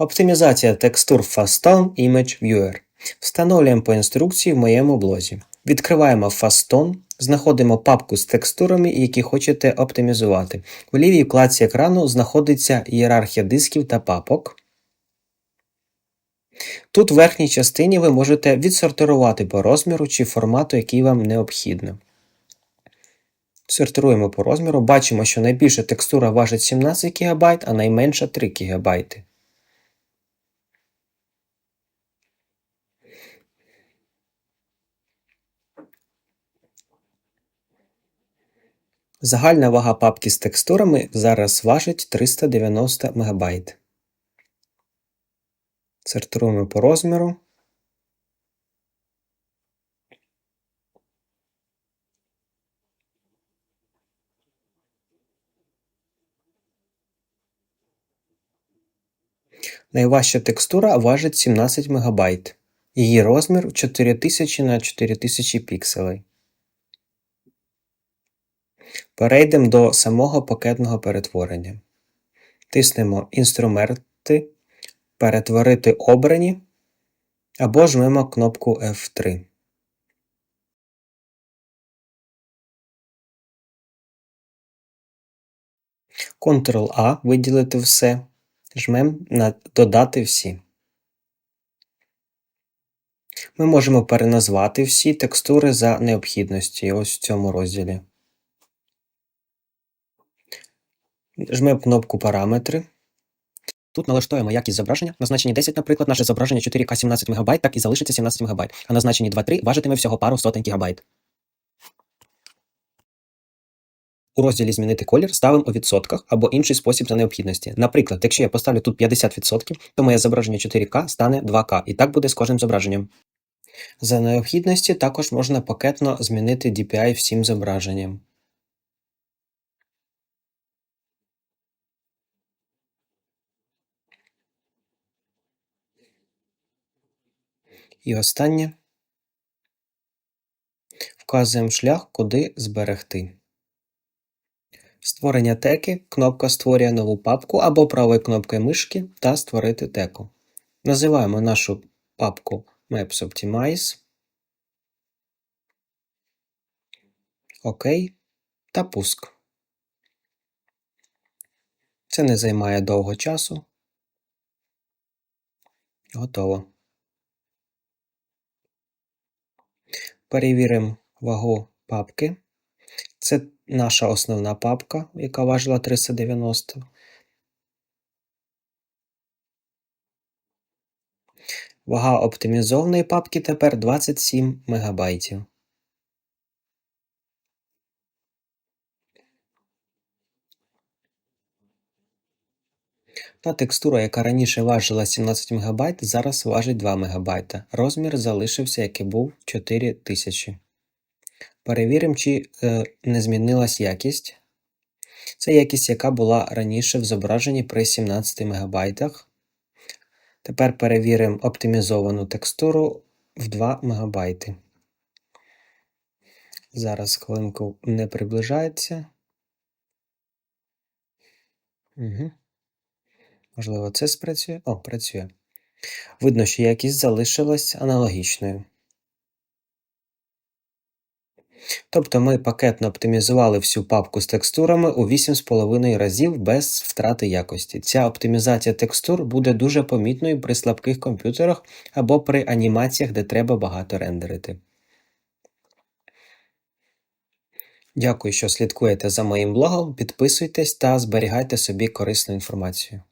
Оптимізація текстур Fastone Image Viewer. Встановлюємо по інструкції в моєму блозі. Відкриваємо Fastone, знаходимо папку з текстурами, які хочете оптимізувати. В лівій вкладці екрану знаходиться ієрархія дисків та папок. Тут в верхній частині ви можете відсортирувати по розміру чи формату, який вам необхідно. Сортируємо по розміру. Бачимо, що найбільша текстура важить 17 ГБ, а найменша 3 ГБ. Загальна вага папки з текстурами зараз важить 390 МБ. Сортируємо по розміру. Найважча текстура важить 17 МБ. Її розмір 4000 на 4000 пікселей. Перейдемо до самого пакетного перетворення. Тиснемо Інструменти, Перетворити обрані або жмемо кнопку F3. Ctrl-A виділити все. Жмемо на Додати всі. Ми можемо переназвати всі текстури за необхідності ось в цьому розділі. Жмемо кнопку Параметри. Тут налаштуємо якість зображення. На значенні 10, наприклад, наше зображення 4К 17 МБ, так і залишиться 17 МБ, а на значенні 2.3 важитиме всього пару сотень ГБ. У розділі Змінити колір ставимо у відсотках або інший спосіб за необхідності. Наприклад, якщо я поставлю тут 50%, то моє зображення 4К стане 2К, і так буде з кожним зображенням. За необхідності також можна пакетно змінити DPI всім зображенням. І останнє. Вказуємо шлях, куди зберегти. Створення теки. Кнопка створює нову папку або правою кнопкою мишки та створити теку. Називаємо нашу папку Maps Optimize. ОК та пуск. Це не займає довго часу. Готово. Перевіримо вагу папки. Це наша основна папка, яка важила 390. Вага оптимізованої папки тепер 27 МБ. Та текстура, яка раніше важила 17 МБ, зараз важить 2 МБ. Розмір залишився, як і був 4000. Перевіримо, чи е, не змінилась якість. Це якість, яка була раніше в зображенні при 17 МБ. Тепер перевіримо оптимізовану текстуру в 2 МБ. Зараз хвилинку не приближається. Угу. Можливо, це спрацює? О, працює. Видно, що якість залишилась аналогічною. Тобто ми пакетно оптимізували всю папку з текстурами у 8,5 разів без втрати якості. Ця оптимізація текстур буде дуже помітною при слабких комп'ютерах або при анімаціях, де треба багато рендерити. Дякую, що слідкуєте за моїм блогом. Підписуйтесь та зберігайте собі корисну інформацію.